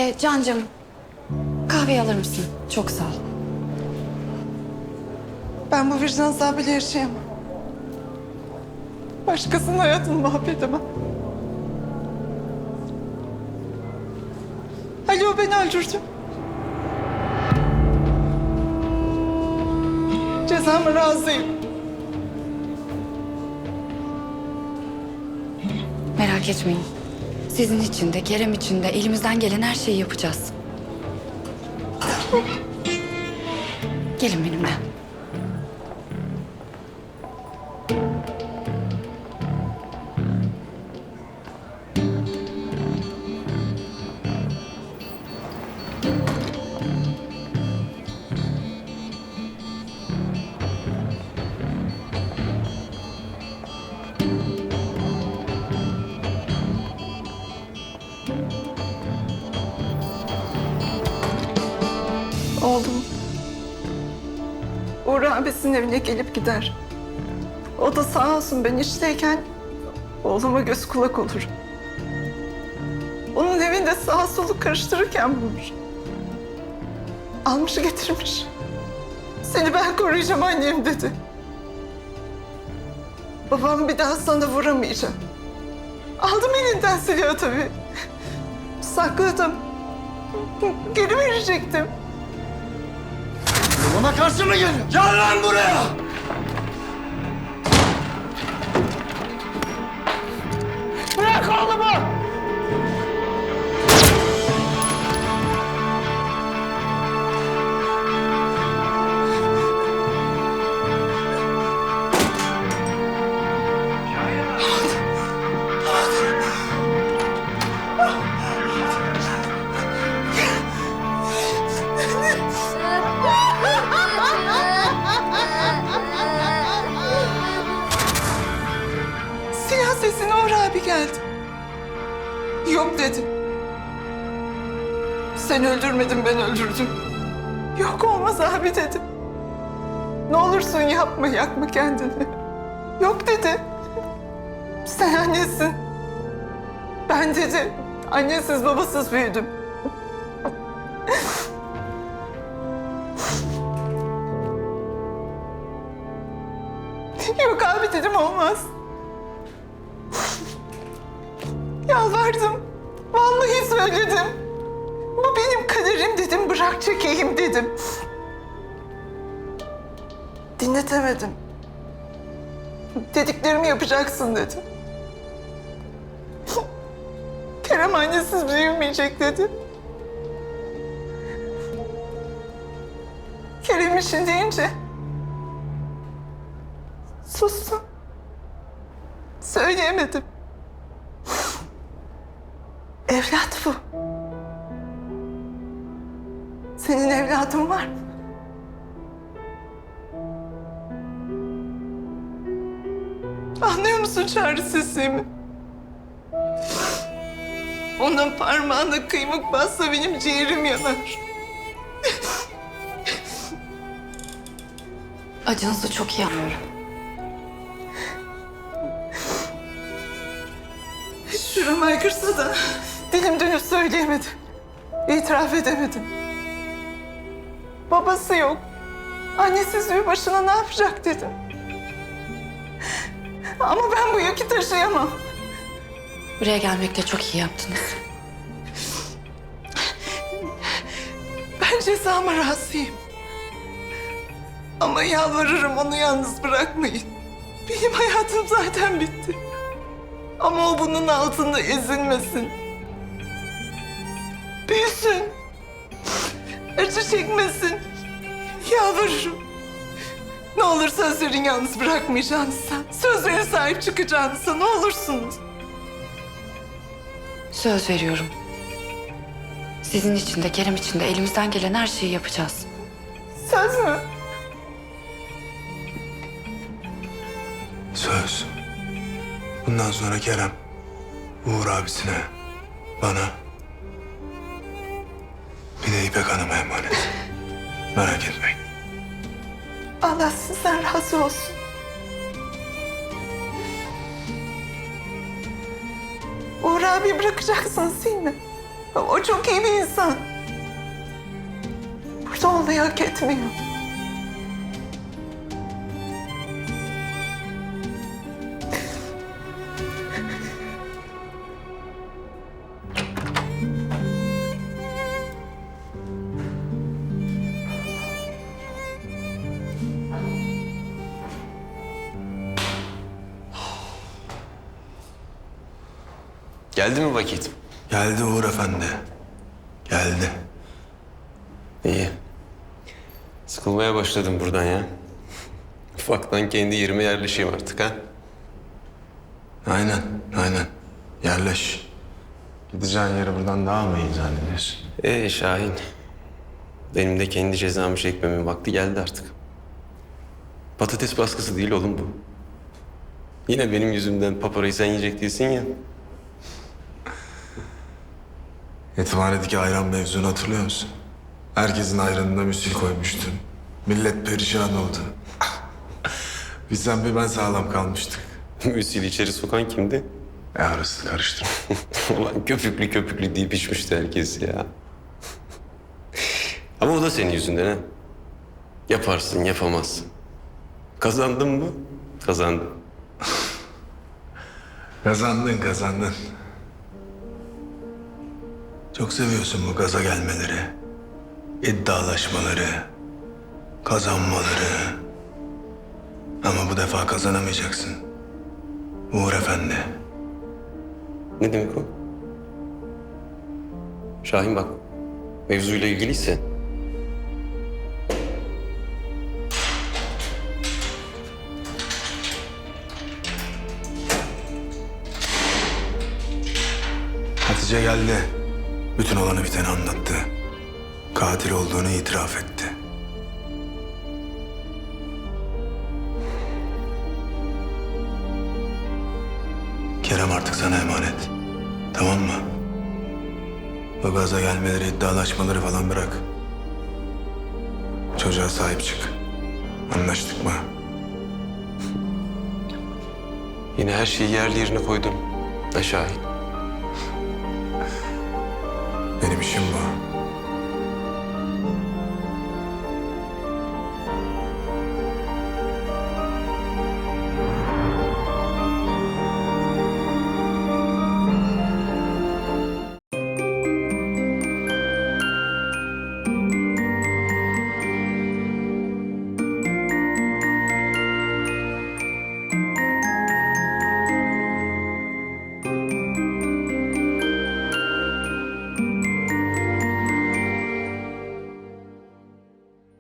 E, Cancım, kahve alır mısın? Çok sağ ol. Ben bu vicdan azabıyla yaşayamam. Başkasının hayatını mahvedemem. Ali o beni öldürdü. Cezamı razıyım. Merak etmeyin. Sizin için de Kerem için de elimizden gelen her şeyi yapacağız. Gelin benimle. Abisinin evine gelip gider. O da sağ olsun ben işteyken oğluma göz kulak olur. Onun evinde sağ solu karıştırırken bulmuş. Almış getirmiş. Seni ben koruyacağım annem dedi. Babam bir daha sana vuramayacağım. Aldım elinden silahı tabii. Sakladım. Geri verecektim. Bana karşı mı geliyor? Gel lan buraya! Uğur abi geldi. Yok dedi. Sen öldürmedin ben öldürdüm. Yok olmaz abi dedim. Ne olursun yapma yakma kendini. Yok dedi. Sen annesin. Ben dedi annesiz babasız büyüdüm. Yok abi dedim olmaz. Yalvardım. Vallahi söyledim. Bu benim kaderim dedim. Bırak çekeyim dedim. Dinletemedim. Dediklerimi yapacaksın dedi. Kerem annesiz büyümeyecek dedi. Kerem işin deyince sustum. Söyleyemedim. Evlat bu. Senin evladın var mı? Anlıyor musun çaresizliğimi? Onun parmağına kıymık bassa benim ciğerim yanar. Acınızı çok iyi anlıyorum. Şuram aykırsa da dilim dönüp söyleyemedim. İtiraf edemedim. Babası yok. Annesiz bir başına ne yapacak dedim. Ama ben bu yükü taşıyamam. Buraya gelmekle çok iyi yaptınız. Ben cezama razıyım. Ama yalvarırım onu yalnız bırakmayın. Benim hayatım zaten bitti. Ama o bunun altında ezilmesin. Büyüsün. Acı çekmesin. Yalvarırım. Ne olur sözlerin yalnız bırakmayacaksınız. Sözlerine sahip çıkacağınıza ne olursunuz. Söz veriyorum. Sizin için de Kerem için de elimizden gelen her şeyi yapacağız. Söz mü? Söz. Bundan sonra Kerem, Uğur abisine, bana, İpek Hanım'a emanet. Merak etmeyin. Allah sizden razı olsun. Uğur abi bırakacaksınız değil mi? O çok iyi bir insan. Burada olmayı hak etmiyor. Geldi mi vakit? Geldi Uğur Efendi. Geldi. İyi. Sıkılmaya başladım buradan ya. Ufaktan kendi yerime yerleşeyim artık ha. Aynen, aynen. Yerleş. Gideceğin yeri buradan daha mı iyi zannediyorsun? Ee Şahin. Benim de kendi cezamı çekmemin vakti geldi artık. Patates baskısı değil oğlum bu. Yine benim yüzümden paparayı sen yiyecek değilsin ya. Yetimhanedeki ayran mevzunu hatırlıyor musun? Herkesin ayranına müsil koymuştun. Millet perişan oldu. Biz sen bir ben sağlam kalmıştık. Müsil içeri sokan kimdi? E arası karıştırma. Ulan köpüklü köpüklü deyip içmişti herkes ya. Ama o da senin yüzünden ha. Yaparsın, yapamazsın. Kazandın mı? Kazandın. Kazandın, kazandın. Çok seviyorsun bu gaza gelmeleri. iddialaşmaları, kazanmaları. Ama bu defa kazanamayacaksın. Uğur Efendi. Ne demek o? Şahin bak, mevzuyla ilgiliyse Hatice geldi. Bütün olanı biteni anlattı. Katil olduğunu itiraf etti. Kerem artık sana emanet. Tamam mı? Bu gaza gelmeleri, iddialaşmaları falan bırak. Çocuğa sahip çık. Anlaştık mı? yine her şeyi yerli yerine koydun. Ha Şahin? Benim işim bu.